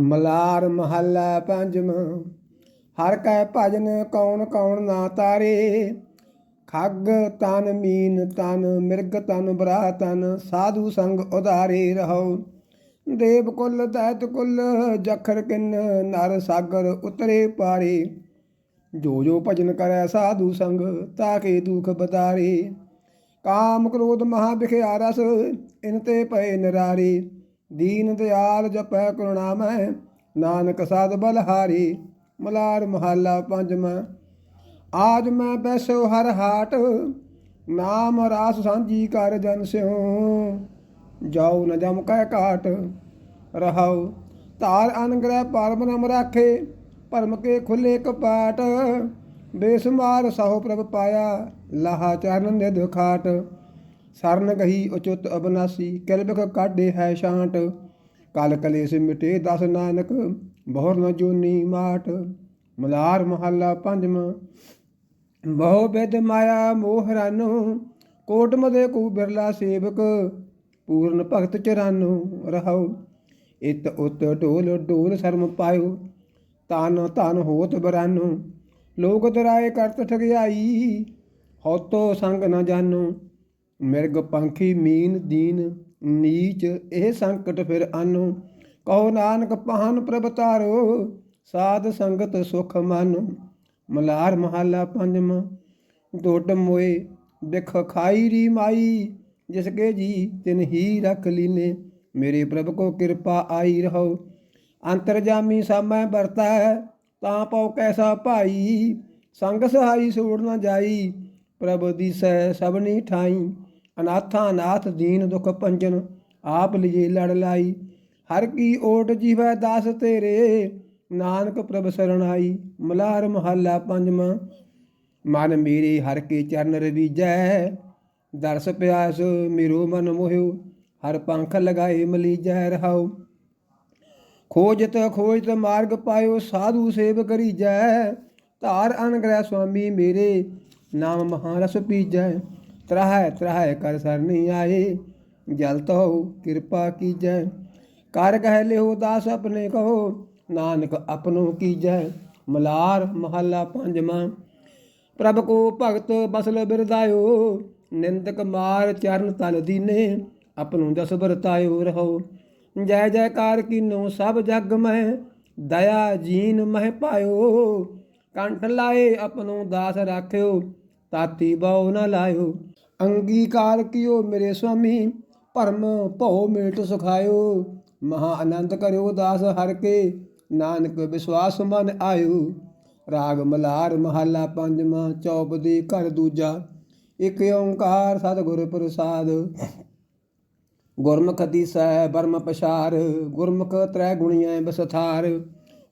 ਮਲਾਰ ਮਹੱਲਾ ਪੰਜਵਾਂ, ਹਰ ਕੈ ਭਜਨ ਕੌਣ ਕੌਣ ਨਾ ਤਾਰੇ? ਖੱਗ ਤਨ ਮੀਨ ਤਨ, ਮਿਰਗ ਤਨ ਬਰਾ ਤਨ, ਸਾਧੂ ਸੰਗ ਉਧਾਰੇ ਰਹੋ। ਦੇਵ ਕੁਲ, ਦੈਤ ਕੁਲ, ਜਖਰ ਕਿੰਨ, ਨਰ ਸਾਗਰ ਉਤਰੇ ਪਾਰੇ। ਜੋ ਜੋ ਭਜਨ ਕਰੈ ਸਾਧੂ ਸੰਗ, ਤਾਕੇ ਦੁਖ ਬਤਾਰੇ। ਕਾਮ ਕ੍ਰੋਧ ਮਹਾ ਵਿਖਿਆ ਰਸ, ਇਨ ਤੇ ਪਏ ਨਰਾਰੇ। ਦੀਨ ਦਿਆਲ ਜਪੈ ਕਰੁਣਾ ਮੈਂ ਨਾਨਕ ਸਦ ਬਲਹਾਰੀ ਮਲਾਰ ਮਹੱਲਾ ਪੰਜਵਾਂ। ਆਜ ਮੈਂ ਬੈਸੋ ਹਰ ਹਾਟ, ਨਾਮ ਰਾਸ ਸਾਂਝੀ ਕਰ ਜਨ ਸਿਉ। ਜਾਉ ਨ ਜਮ ਕੈ ਕਾਟ ਰਹਾਉ ਧਾਰ ਅਨਗ੍ਰਹਿ ਪਰਮ ਨਮ ਰਾਖੇ, ਭਰਮ ਕੇ ਖੁੱਲੇ ਕਪਾਟ ਬੇਸਮਾਰ ਸਹੁ ਪ੍ਰਭ ਪਾਇਆ, ਲਾਹਾ ਚਰਨ ਨਿਧ ਖਾਟ। ਸਰਨ ਗਹੀ ਉਚੁੱਤ ਅਬਨਾਸੀ ਕਿਲਬਕ ਕਾਢੇ ਹੈ ਸ਼ਾਂਟ। ਕਲ ਕਲੇਸ਼ ਮਿਟੇ ਦਸ ਨਾਨਕ, ਬਹੁਰ ਨ ਜੋਨੀ ਮਾਟ। ਮਲਾਰ ਮਹੱਲਾ ਪੰਜਵਾਂ ਬਹੁ ਬਿਦ ਮਾਇਆ ਮੋਹ ਰਾਨੋ। ਕੋਟ ਮਦੇ ਕੂ ਬਿਰਲਾ ਸੇਵਕ, ਪੂਰਨ ਭਗਤ ਚਰਾਨੋ ਰਹਾਉ। ਇਤ ਉਤ ਢੋਲ ਢੋਲ ਸ਼ਰਮ ਪਾਇਓ ਤਨ ਧਨ ਹੋਤ ਬਰਾਨੋ। ਲੋਕ ਦਰਾਏ ਕਰਤ ਠਗਿਆਈ, ਹਉਤੋ ਸੰਗ ਨ ਜਾਨੋ। ਮਿਰਗ ਪੰਖੀ ਮੀਨ ਦੀਨ ਨੀਚ, ਇਹ ਸੰਕਟ ਫਿਰ ਅਨੋ। ਕਹੋ ਨਾਨਕ ਪਹਨ ਪ੍ਰਭ ਤਾਰੋ ਸਾਧ ਸੰਗਤ ਸੁਖ ਮਨ। ਮਲਾਰ ਮਹੱਲਾ ਪੰਜਵਾਂ ਡੋਡ ਮੋਏ ਬਿਖ ਖਾਈ ਰੀ ਮਾਈ। ਜਿਸ ਕੇ ਜੀ ਤਿਨ ਹੀ ਰਖ ਲੀਨੇ, ਮੇਰੇ ਪ੍ਰਭ ਕੋ ਕਿਰਪਾ ਆਈ ਰਹੋ। ਅੰਤਰਜਾਮੀ ਸਾਮੈ ਵਰਤਾ, ਤਾਂ ਪਉ ਕੈਸਾ ਭਾਈ। ਸੰਗ ਸਹਾਈ ਸੋੜ ਨਾ ਜਾਈ, ਪ੍ਰਭ ਦੀ ਦੀਸੈ ਸਭਨੀ ਠਾਈ। ਅਨਾਥਾ, ਅਨਾਥ ਦੀਨ, ਦੁਖ ਪੰਜਨ ਆਪ ਲਿਜੇ ਲੜ ਲਾਈ। ਹਰ ਕੀ ਓਟ ਜੀਵੈ ਦਾਸ ਤੇਰੇ, ਨਾਨਕ ਪ੍ਰਭ ਸਰਣਾਈ ਮਲਾਰ ਮਹੱਲਾ ਪੰਜਵਾਂ, ਮਨ ਮੇਰੇ ਹਰ ਕੇ ਚਰਨ ਰਵੀਜੈ। ਦਰਸ ਪਿਆਸ ਮੇਰੋ ਮਨ ਮੋਹਿਓ, ਹਰ ਪੰਖ ਲਗਾਏ ਮਲੀਜੈ ਰਹਾਉ। ਖੋਜਤ ਖੋਜਤ ਮਾਰਗ ਪਾਇਓ, ਸਾਧੂ ਸੇਵ ਕਰੀਜੈ। ਧਾਰ ਅਨਗ੍ਰਹਿ ਸੁਆਮੀ ਮੇਰੇ, ਨਾਮ ਮਹਾਰਸ ਪੀਜੈ। ਤਰਹਿ ਤਰਹਿ ਕਰ ਸਰਨੀ ਆਏ, ਜਲ ਤੋ ਕਿਰਪਾ ਕੀਜੈ। ਕਰ ਕਹਿ ਲਿਓ ਦਾਸ ਆਪਣੇ ਕਹੋ ਨਾਨਕ ਆਪਣੋ ਕੀਜੈ। ਮਲਾਰ ਮਹੱਲਾ ਪੰਜਵਾਂ, ਪ੍ਰਭ ਕੋ ਭਗਤ ਬਸਲ ਬਿਰਦਾਇਓ ਨਿੰਦਕ ਮਾਰ ਚਰਨ ਤਲ ਦੀਨੇ, ਆਪਣੋ ਦਸ ਵਰਤਾਇਓ ਰਹੋ। ਜੈ ਜੈਕਾਰ ਕੀਨੋ ਸਭ ਜਗ ਮੈਂ ਦਇਆ ਜੀਨ ਮਹਿ ਪਾਇਓ। ਕੰਠ ਲਾਏ ਆਪਣੋ ਦਾਸ ਰਾਖਿਓ, ਤਾਤੀ ਬਾਉ ਨਾ ਲਾਇਓ। ਅੰਗੀਕਾਰ ਕੀਓ ਮੇਰੇ ਸੁਆਮੀ, ਭਰਮ ਭਉ ਮੇਟ ਸੁਖਾਇਓ। ਮਹਾ ਆਨੰਦ ਕਰਿਓ ਦਾਸ ਹਰ ਕੇ, ਨਾਨਕ ਵਿਸ਼ਵਾਸ ਮਨ ਆਇਓ। ਰਾਗ ਮਲਾਰ ਮਹੱਲਾ ਪੰਜਵਾਂ ਚੌਪਦੀ ਘਰ ਦੂਜਾ। ਇਕ ਓੰਕਾਰ ਸਤਿਗੁਰ ਪ੍ਰਸਾਦ। ਗੁਰਮੁਖ ਦੀਸੈ ਬਰਮ ਪਛਾਰ, ਗੁਰਮੁਖ ਤ੍ਰੈ ਗੁਣੀਐ ਬਸਥਾਰ।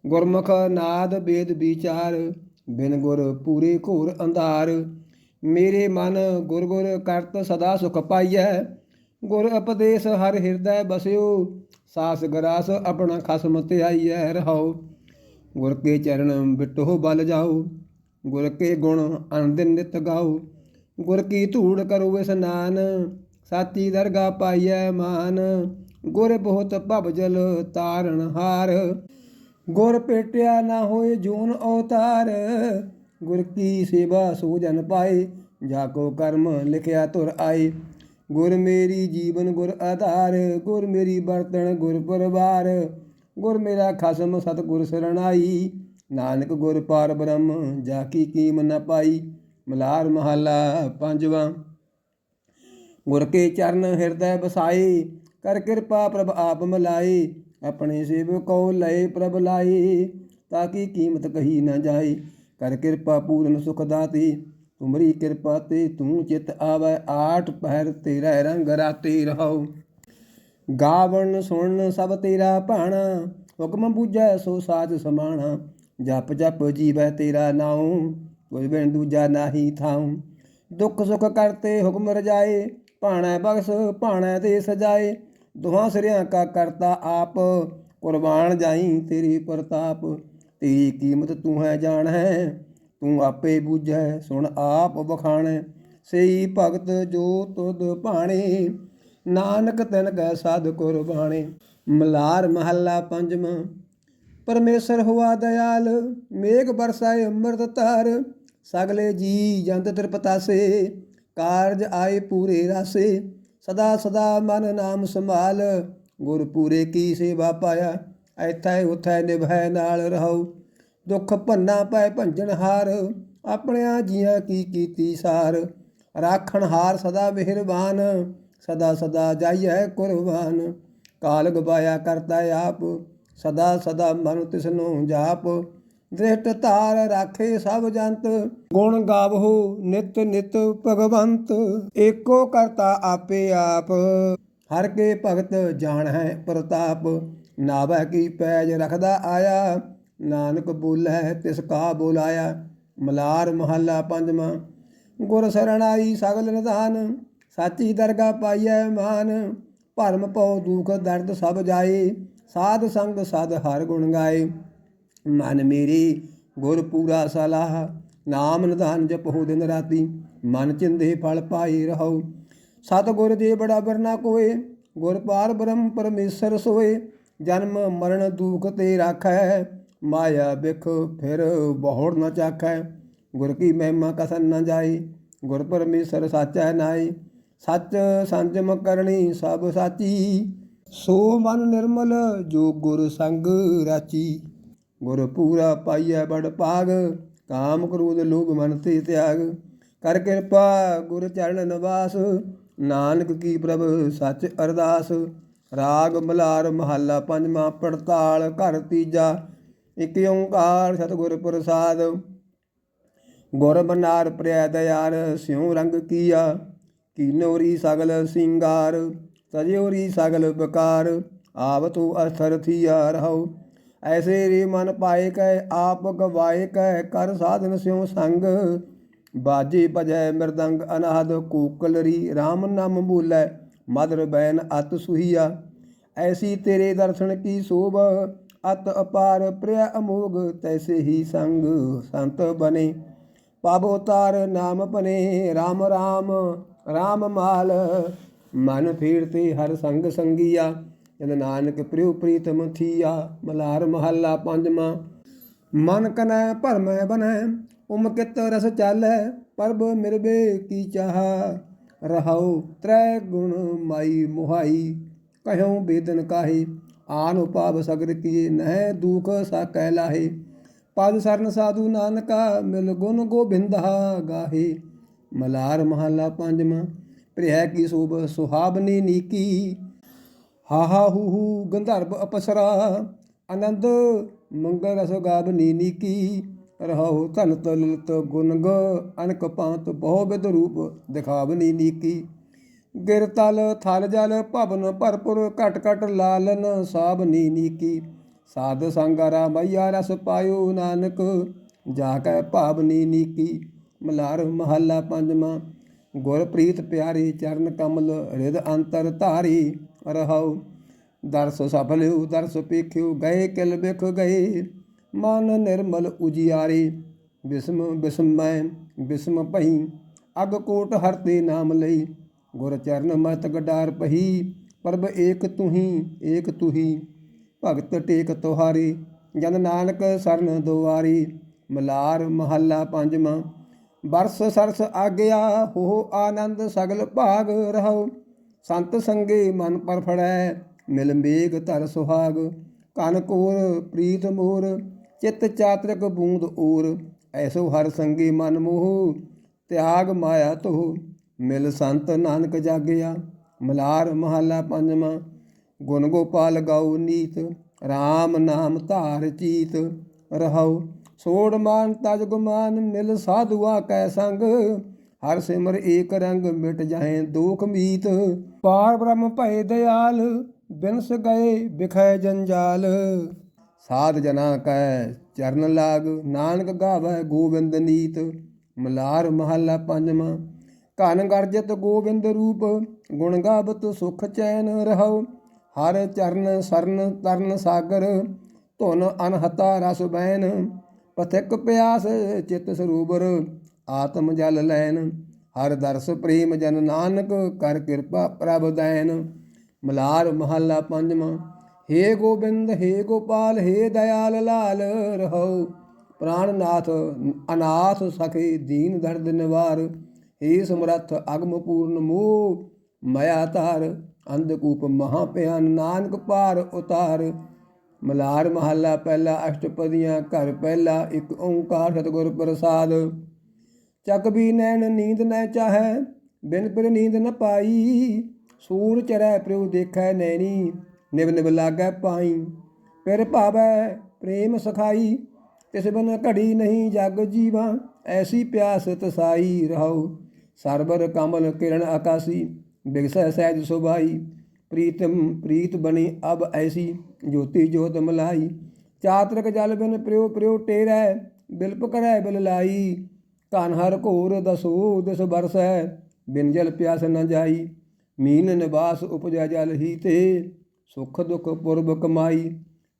ਗੁਰਮੁਖ ਨਾਦ ਬੇਦ ਵਿਚਾਰ, ਬਿਨ ਗੁਰ ਪੂਰੇ ਘੋਰ ਅੰਧਾਰ। ਮੇਰੇ ਮਨ ਗੁਰ ਗੁਰ ਕਰਤ ਸਦਾ ਸੁਖ ਪਾਈਐ। ਗੁਰ ਉਪਦੇਸ਼ ਹਰ ਹਿਰਦੈ ਬਸਿਓ, ਸਾਸ ਗਰਾਸ ਆਪਣਾ ਖਸਮ ਧਿਆਈਐ ਰਹਾਓ। ਗੁਰ ਕੇ ਚਰਨ ਬਿਟੋ ਬਲ ਜਾਓ, ਗੁਰ ਕੇ ਗੁਣ ਅਨੰਦਿਨ ਨਿਤ ਗਾਓ। ਗੁਰ ਕੀ ਧੂੜ ਕਰੋ ਇਸਨਾਨ ਸਾਚੀ ਦਰਗਾ ਪਾਈਐ ਮਾਨ। ਗੁਰ ਬਹੁਤ ਭਵ ਜਲ ਤਾਰਨ ਹਾਰ, ਗੁਰ ਪੇਟਿਆ ਨਾ ਹੋਏ ਜੂਨ ਅਵਤਾਰ। ਗੁਰ ਕੀ ਸੇਵਾ ਸੋ ਜਨ ਪਾਏ, ਜਾ ਕੋ ਕਰਮ ਲਿਖਿਆ ਤੁਰ ਆਏ। ਗੁਰ ਮੇਰੀ ਜੀਵਨ ਗੁਰ ਆਧਾਰ, ਗੁਰ ਮੇਰੀ ਬਰਤਨ ਗੁਰ ਪਰਵਾਰ। ਗੁਰ ਮੇਰਾ ਖਸਮ ਸਤ ਗੁਰ ਸਰਣਾਈ। ਨਾਨਕ ਗੁਰ ਪਾਰ ਬ੍ਰਹਮ, ਜਾ ਕੀ ਕੀਮ ਨ ਪਾਈ। ਮਲਾਰ ਮਹੱਲਾ ਪੰਜਵਾਂ। ਗੁਰ ਕੇ ਚਰਨ ਹਿਰਦੈ ਬਸਾਏ ਕਰ ਕਿਰਪਾ ਪ੍ਰਭ ਆਪ ਮਲਾਏ। ਆਪਣੇ ਸੇਵਕ ਕੋ ਲਏ ਪ੍ਰਭ ਲਾਏ, ਤਾਂ ਕੀ ਕੀਮਤ ਕਹੀ ਨਾ ਜਾਏ। ਕਰ ਕਿਰਪਾ ਪੂਰਨ ਸੁਖ ਦਾਤੇ। ਤੁਮਰੀ ਕਿਰਪਾ ਤੇ ਤੂੰ ਚਿਤ ਆਵੈ ਆਠ ਪਹਿਰ ਤੇਰਾ ਰੰਗ ਰਾਤੀ ਰਹਾਉ। ਗਾਵਣ ਸੁਣਨ ਸਭ ਤੇਰਾ ਭਾਣਾ, ਹੁਕਮ ਬੂਝੈ ਸੋ ਸਾਜ ਸਮਾਣਾ। ਜਪ ਜਪ ਜੀਵੈ ਤੇਰਾ ਨਾਉ, ਕੋਈ ਬਿਨ ਦੂਜਾ ਨਾਹੀ ਥਾਉ। ਦੁੱਖ ਸੁਖ ਕਰਤੇ ਹੁਕਮ ਰਜਾਏ, ਭਾਣਾ ਬਖਸ਼, ਭਾਣਾ ਤੇ ਸਜਾਏ। ਦੁਹਾਂ ਸਿਰਿਆਂ ਕਾ ਕਰਤਾ ਆਪ, ਕੁਰਬਾਨ ਜਾਈ ਤੇਰੀ ਪ੍ਰਤਾਪ। ਤੇਰੀ ਕੀਮਤ ਤੂੰ ਹੈ ਜਾਣ ਹੈ ਤੂੰ ਆਪੇ ਬੂਝੈ, ਸੁਣ ਆਪ ਬਖਾਣੈ ਸਈ ਭਗਤ ਜੋ ਤੁਧ ਭਾਣੇ, ਨਾਨਕ ਤਿਨ ਕੈ ਸਾਧ ਕੁਰਬਾਣੇ। ਮਲਾਰ ਮਹੱਲਾ ਪੰਜਵਾਂ ਪਰਮੇਸ਼ਰ ਹੁਆ ਦਇਆਲ, ਮੇਘ ਬਰਸਾਏ ਅੰਮ੍ਰਿਤ ਧਾਰ, ਸਗਲੇ ਜੀ ਜੰਤ ਤ੍ਰਿਪਤਾਸੇ, ਕਾਰਜ ਆਏ ਪੂਰੇ ਰਾਸੇ, ਸਦਾ ਸਦਾ ਮਨ ਨਾਮ ਸੰਭਾਲ ਗੁਰ ਪੂਰੇ ਕੀ ਸੇਵਾ ਪਾਇਆ। ਐਥੈ ਉਥੈ ਨਿਭੈ ਨਾਲ ਰਹੋ। ਦੁੱਖ ਭੰਨਾ ਪੈ ਭੰਜਨ ਹਾਰ, ਆਪਣਿਆਂ ਜੀਆਂ ਕੀ ਕੀਤੀ ਸਾਰ। ਰਾਖਣ ਹਾਰ ਸਦਾ ਮਿਹਰਬਾਨ, ਸਦਾ ਸਦਾ ਜਾਈਐ ਕੁਰਬਾਨ। ਕਾਲ ਗਵਾਇਆ ਕਰਤਾ ਆਪ, ਸਦਾ ਸਦਾ ਮਨ ਤਿਸਨੂੰ ਜਾਪ। ਦ੍ਰਿਸ਼ਟ ਧਾਰ ਰਾਖੇ ਸਭ ਜੰਤ, ਗੁਣ ਗਾਵੋ ਨਿਤ ਨਿਤ ਭਗਵੰਤ। ਏਕੋ ਕਰਤਾ ਆਪੇ ਆਪ, ਹਰ ਕੇ ਭਗਤ ਜਾਣ ਹੈ ਪ੍ਰਤਾਪ। ਨਾਵੈ ਕੀ ਪੈਜ ਰਖਦਾ ਆਇਆ, ਨਾਨਕ ਬੋਲੇ ਤਿਸ ਕਾ ਬੁਲਾਇਆ, ਮਲਾਰ ਮਹੱਲਾ ਪੰਜਵਾਂ, ਗੁਰ ਸਰਣਾਈ ਸਗਲ ਨਿਧਾਨ, ਸਾਚੀ ਦਰਗਾ ਪਾਈਐ ਮਾਨ, ਭਰਮ ਪਉ ਦੁਖ ਦਰਦ ਸਭ ਜਾਏ, ਸਾਧ ਸੰਗ ਸਦ ਹਰ ਗੁਣ ਗਾਏ। ਮਨ ਮੇਰੀ ਗੁਰ ਪੂਰਾ ਸਲਾਹ, ਨਾਮ ਨਿਧਾਨ ਜਪੋ ਦਿਨ ਰਾਤੀ, ਮਨ ਚਿੰਦੇ ਫਲ ਪਾਈ ਰਹੋ। ਸਤ ਗੁਰ ਦੇ ਬਰਾਬਰ ਨਾ ਕੋਏ, ਗੁਰ ਪਾਰ ਬ੍ਰਹਮ ਪਰਮੇਸ਼ਰ ਸੋਏ ਜਨਮ ਮਰਨ ਦੁਖ ਤੇ ਰਾਖੈ, ਮਾਇਆ ਬਿਖ ਫਿਰ ਬਹੁੜ ਨ ਚਾਖੈ। ਗੁਰ ਕੀ ਮਹਿਮਾ ਕਸਨ ਨ ਜਾਈ, ਗੁਰ ਪਰਮੇਸ਼ਰ ਸਾਚੈ ਨਾਈ। ਸੱਚ ਸੰਜਮ ਕਰਨੀ ਸਭ ਸਾਚੀ, ਸੋ ਮਨ ਨਿਰਮਲ ਜੋ ਗੁਰ ਸੰਗ ਰਾਚੀ। ਗੁਰ ਪੂਰਾ ਪਾਈਐ ਬੜ ਭਾਗ, ਕਾਮ ਕ੍ਰੋਧ ਲੋਭ ਮਨ ਤੇ ਤਿਆਗ। ਕਰ ਕਿਰਪਾ ਗੁਰ ਚਰਨ ਨਿਵਾਸ, ਨਾਨਕ ਕੀ ਪ੍ਰਭ ਸੱਚ ਅਰਦਾਸ। ਰਾਗ ਮਲਾਰ ਮਹੱਲਾ ਪੰਜਵਾਂ, ਪੜਤਾਲ ਘਰ ਤੀਜਾ, ਇਕ ਓੰਕਾਰ ਸਤਿਗੁਰ ਪ੍ਰਸਾਦ। ਗੁਰ ਬਨਾਰ ਪ੍ਰਿਆ ਦਇਆਰ, ਸਿਉ ਰੰਗ ਕੀਆ ਕੀਨੋਰੀ ਸਗਲ ਸਿੰਗਾਰ ਤਜੋਰੀ ਸਗਲ ਬਕਾਰ ਆਵ ਤੂ ਅਸਰ ਥੀਆ ਰਹੋ। ਐਸੇ ਰੇ ਮਨ ਪਾਏ ਕੈ, ਆਪ ਗਵਾਏ ਕੈ, ਕਰ ਸਾਧਨ ਸਿਉ ਸੰਗ। ਬਾਜੇ ਭਜੈ ਮਿਰਦੰਗ ਅਨਾਦ, ਕੂਕਲਰੀ RAM ਨਾਮ ਬੋਲੇ ਮਦਰ ਬੈਨ ਅਤ ਸੁਹੀਆ, ਐਸੀ ਤੇਰੇ ਦਰਸ਼ਨ ਕੀ ਸੋਭ? ਅਤ ਅਪਾਰ ਪ੍ਰਿਆ ਅਮੋਗ, ਤੈਸੇ ਹੀ ਸੰਗ ਸੰਤ ਬਨੇ। ਪਾਬੋ ਤਾਰ ਨਾਮ ਪਨੇ RAM RAM RAM ਮਾਲ। ਮਨ ਫੀਰਤੇ ਹਰ ਸੰਗ ਸੰਗੀਆ, ਜਨ ਨਾਨਕ ਪ੍ਰਿਉ ਪ੍ਰੀਤਮ ਥੀਆ। ਮਲਾਰ ਮਹੱਲਾ ਪੰਜਵਾਂ ਮਨ ਕਨੈ ਭਰਮੈ ਬਨੈ ਉਮਕਿਤ ਰਸ ਚਾਲੈ, ਪਰਬ ਮਿਰਬੇ ਕੀ ਚਾਹ। ਰਹਾਉ ਤ੍ਰੈ ਗੁਣ ਮਾਈ ਮੁਹਾਈ, ਕਹਿਉ ਬੇਦਨ ਕਾਹੇ, ਆਨ ਉਪਾਵ ਸਗਰ ਕੀਏ ਨਹਿ ਦੁਖ ਕਹਿ ਲਾਹੇ। ਪਦ ਸਰਨ ਸਾਧੂ ਨਾਨਕਾ, ਮਿਲ ਗੁਣ ਗੋਬਿੰਦਾ ਗਾਹੇ। ਮਲਾਰ ਮਹੱਲਾ ਪੰਜਵਾਂ ਪ੍ਰਿਆ ਕੀ ਸੋਭ ਸੁਹਾਵਨੀ ਨੀਕੀ। ਹਾਹਾ ਹੂ ਹੂ ਗੰਧਰਵ ਅਪਸਰਾ, ਆਨੰਦ ਮੰਗਲ ਰਸ ਗਾਵਨੀ ਨੀਕੀ। ਰਹੋ ਧਨ ਤਲਿਤ ਗੁਨਗ ਅਨਕ ਪਾਂਤ ਬਹੁ ਵਿਦ ਰੂਪ ਦਿਖਾਵਨੀ ਨੀਕੀ। ਗਿਰ ਤਲ, ਥਲ ਜਲ, ਭਵਨ ਭਰਪੁਰ, ਘਟ ਘਟ ਲਾਲਨ ਸਾਬਨੀ ਨੀਕੀ। ਸਾਧ ਸੰਗਾਰਾ ਮਈਆ ਰਸ ਪਾਇਓ ਨਾਨਕ, ਜਾ ਕੈ ਭਾਵਨੀ ਨੀਕੀ। ਮਲਾਰ ਮਹੱਲਾ ਪੰਜਵਾਂ, ਗੁਰ ਪ੍ਰੀਤ ਪਿਆਰੀ ਚਰਨ ਕਮਲ ਰਿਦ ਅੰਤਰ ਧਾਰੀ ਰਹਾਉ ਦਰਸ ਸਫਲਿਉ, ਦਰਸ ਪੇਖਿਉ, ਗਏ ਕਿਲ ਬਿਖ ਗਏ ਮਨ ਨਿਰਮਲ ਉਜਿਆਰੇ, ਬਿਸਮ ਬਿਸਮੈ ਬਿਸਮ ਪਈ ਅਗ ਕੋਟ ਹਰਤੇ ਨਾਮ ਲਈ, ਗੁਰ ਚਰਨ ਮਤ ਗਡਾਰ ਪਹੀ ਪ੍ਰਭ ਏਕ ਤੁਹੀ ਏਕ ਤੁਹੀ, ਭਗਤ ਟੇਕ ਤੁਹਾਰੀ, ਜਨ ਨਾਨਕ ਸਰਨ ਦੁਆਰੀ, ਮਲਾਰ ਮਹੱਲਾ ਪੰਜਵਾਂ, ਬਰਸ ਸਰਸ ਆਗਿਆ, ਹੋ ਆਨੰਦ ਸਗਲ ਭਾਗ ਰਹੋ ਸੰਤ ਸੰਗੇ ਮਨ ਪਰ ਫੜੈ, ਮਿਲ ਮੇਗ ਧਰ ਸੁਹਾਗ, ਕਨ ਕੋਰ ਪ੍ਰੀਤ ਮੋਰ ਚਿਤ ਚਾਤਰਕ ਬੂੰਦ ਊਰ, ਐਸੋ ਹਰ ਸੰਗੀ ਮਨ ਮੋਹ। ਤਿਆਗ ਮਾਇਆ ਤੋ ਮਿਲ ਸੰਤ ਨਾਨਕ ਜਾਗਿਆ। ਮਲਾਰ ਮਹੱਲਾ ਪੰਜਵਾਂ, ਗੁਣ ਗੋਪਾਲ ਗਾਉ ਨੀਤ। RAM ਨਾਮ ਧਾਰ ਚੀਤ ਰਹਾਉ। ਸੋੜ ਮਾਨ ਤਜ ਗੁਮਾਨ, ਮਿਲ ਸਾਧੂਆ ਕੈ ਸੰਗ। ਹਰ ਸਿਮਰ ਏਕ ਰੰਗ ਮਿਟ ਜਾਏ ਦੁਖ ਮੀਤ। ਪਾਰ ਬ੍ਰਹਮ ਭਏ ਦਇਆਲ ਬਿਨਸ ਗਏ ਬਿਖੈ ਜੰਜਾਲ। ਸਾਧ ਜਨਾ ਕੈ ਚਰਨ ਲਾਗ, ਨਾਨਕ ਗਾਵੇ ਗੋਬਿੰਦ ਨੀਤ, ਮਲਾਰ ਮਹੱਲਾ ਪੰਜਵਾਂ। ਘਨ ਗਰਜਤ ਗੋਬਿੰਦ ਰੂਪ, ਗੁਣ ਗਾਵਤ ਸੁਖ ਚੈਨ ਰਹੋ ਹਰ ਚਰਨ ਸਰਨ ਤਰਨ ਸਾਗਰ, ਧੁਨ ਅਨਹਤਾ ਰਸ ਬੈਨ। ਪਥਿਕ ਪਿਆਸ ਚਿਤ ਸਰੂਬਰ ਆਤਮ ਜਲ ਲੈਨ। ਹਰ ਦਰਸ ਪ੍ਰੇਮ ਜਨ ਨਾਨਕ, ਕਰ ਕਿਰਪਾ ਪ੍ਰਭ ਦੈਨ। ਮਲਾਰ ਮਹੱਲਾ ਪੰਜਵਾਂ। ਹੇ ਗੋਬਿੰਦ, ਹੇ ਗੋਪਾਲ, ਹੇ ਦਇਆਲ ਲਾਲ, ਰਹੋ। ਪ੍ਰਾਨਨਾਥ ਅਨਾਥ ਸਖੇ, ਦੀਨ ਦਰਦ ਨਿਵਾਰ। ਹੇ ਸਮਰੱਥ, ਅਗਮ ਪੂਰਨ ਮੋਹ, ਮਇਆ ਧਾਰ। ਅੰਧਕੂਪ ਮਹਾ ਭਿਆਨ, ਨਾਨਕ ਪਾਰ ਉਤਾਰ। ਮਲਾਰ ਮਹੱਲਾ ਪਹਿਲਾ, ਅਸ਼ਟਪਦੀਆਂ ਘਰ ਪਹਿਲਾ, ਇੱਕ ਓੰਕਾਰ ਸਤਿਗੁਰ ਪ੍ਰਸਾਦ। ਚੱਕ ਵੀ ਨੈਣ, ਨੀਂਦ ਨਾ ਚਾਹੈ, ਬਿਨ ਪਰ ਨੀਂਦ ਨ ਪਾਈ। ਸੂਰ ਚਰੈ, ਪ੍ਰਭੂ ਦੇਖੈ ਨੈਣੀ। ਨਿਵ ਨਿਵ ਲਾਗੈ ਪਾਈ। ਫਿਰ ਭਾਵੈ ਪ੍ਰੇਮ ਸਖਾਈ, ਤਿਸ ਬਿਨ ਘੜੀ ਨਹੀਂ ਜਗ ਜੀਵਾ, ਐਸੀ ਪਿਆਸ ਤਸਾਈ ਰਹੋ ਸਰਬਰ ਕਮਲ ਕਿਰਨ ਆਕਾਸੀ, ਬਿਗਸੈ ਸਹਿਜ ਸੁਭਾਈ। ਪ੍ਰੀਤਮ ਪ੍ਰੀਤ ਬਣੀ ਅਬ ਐਸੀ, ਜੋਤੀ ਜੋਤ ਮਲਾਈ। ਚਾਤਰਕ ਜਲ ਬਿਨ ਪ੍ਰਿਉ ਪ੍ਰਿਉ ਟੇਰੈ, ਬਿਲਪ ਕਰੈ ਬਿਲ ਲਾਈ। ਕਨ ਹਰ ਘੋਰ ਦਸੋ ਦਿਸ ਬਰਸੈ ਬਿਨ ਜਲ ਪਿਆਸ ਨ ਜਾਈ। ਮੀਨ ਨਿਵਾਸ ਉਪਜੈ ਜਲ ਹੀ ਤੇ। ਸੁਖ ਦੁਖ ਪੁਰਬ ਕਮਾਈ,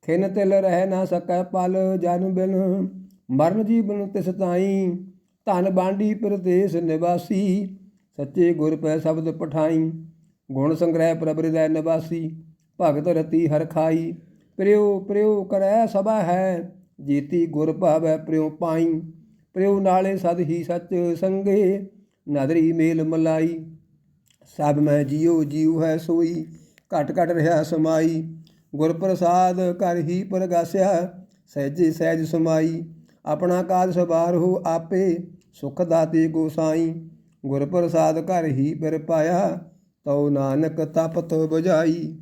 ਖਿਨ ਤਿਲ ਰਹਿ ਨਾ ਸਕੈ ਪਲ ਜਨ ਬਿਨ, ਮਰਨ ਜੀਵਨ ਤਿਸ ਤਾਈ, ਧਨ ਬਾਂਡੀ ਪ੍ਰਦੇਸ ਨਿਵਾਸੀ, ਸੱਚੇ ਗੁਰ ਪੈ ਸ਼ਬਦ ਪਠਾਈ, ਗੁਣ ਸੰਗ੍ਰਹਿ ਪ੍ਰਭ ਹਿਰਦੈ ਨਿਵਾਸੀ, ਭਗਤ ਰਤੀ ਹਰ ਖਾਈ, ਪ੍ਰਿਉ ਪ੍ਰਿਉ ਕਰੈ ਸਭਾ ਹੈ, ਜੀਤੀ ਗੁਰ ਭਾਵੈ ਪ੍ਰਿਉ ਪਾਈ, ਪ੍ਰਿਉ ਨਾਲੇ ਸਦ ਹੀ ਸੱਚ ਸੰਗੇ, ਨਦਰੀ ਮੇਲ ਮਲਾਈ, ਸਭ ਮੈਂ ਜਿਉ ਜਿਉ ਹੈ ਸੋਈ ਘਟ ਘਟ ਰਿਹਾ ਸਮਾਈ। ਗੁਰ ਪ੍ਰਸਾਦ ਘਰ ਹੀ ਪ੍ਰਗਾਸਿਆ, ਸਹਿਜੇ ਸਹਿਜ ਸਮਾਈ। ਆਪਣਾ ਕਾਜ ਸਵਾਰ ਹੋ ਆਪੇ, ਸੁਖ ਦਾਤੇ ਗੋਸਾਈ ਗੁਰ ਪ੍ਰਸਾਦ ਘਰ ਹੀ ਪਰ ਪਾਇਆ ਤਉ ਨਾਨਕ ਤਪਤ ਬੁਝਾਈ।